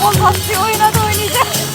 もう強いなどイニじゃ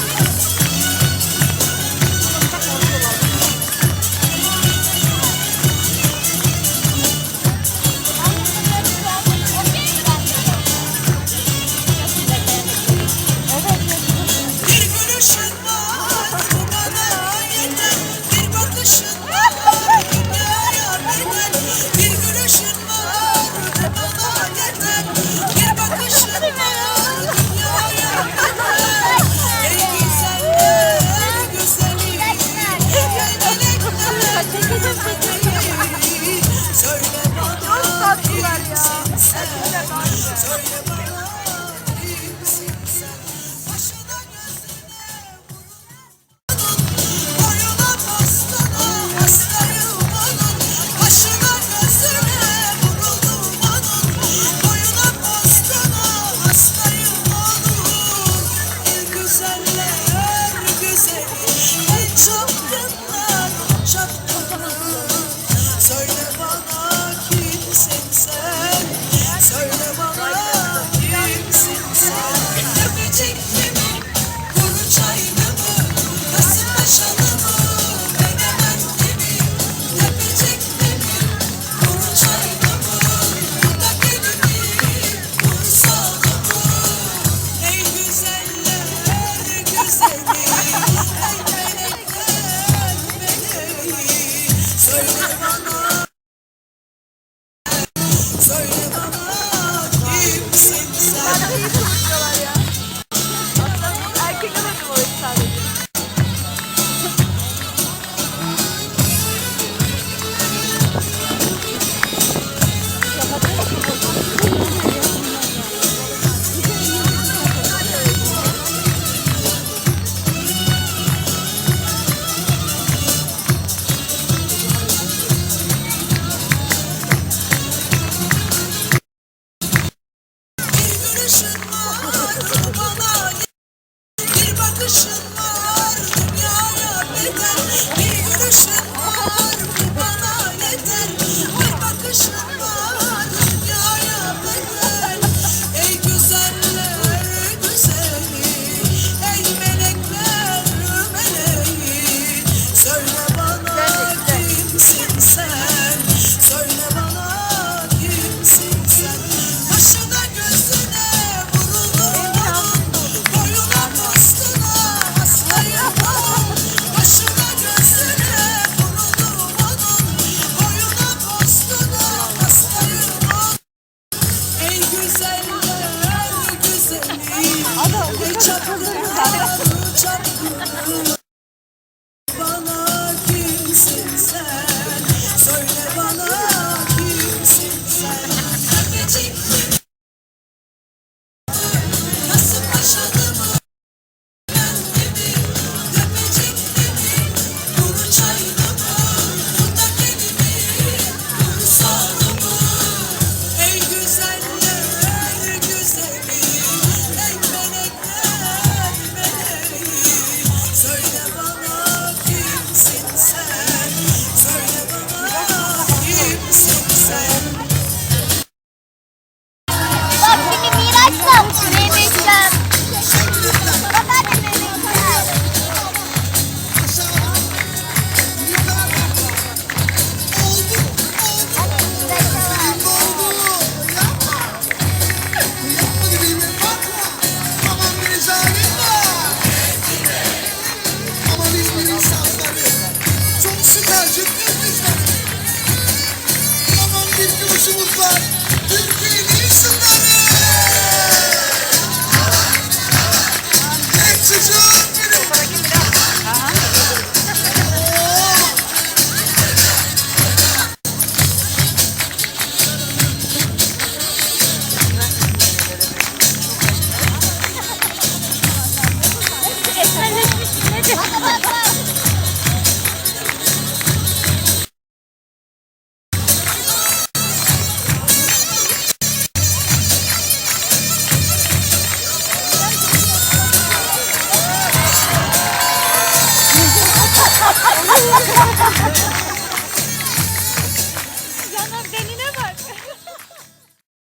Thank you. Yes. Aşık değiliz. Aman bir gülüşümüz var. Ha ha ha!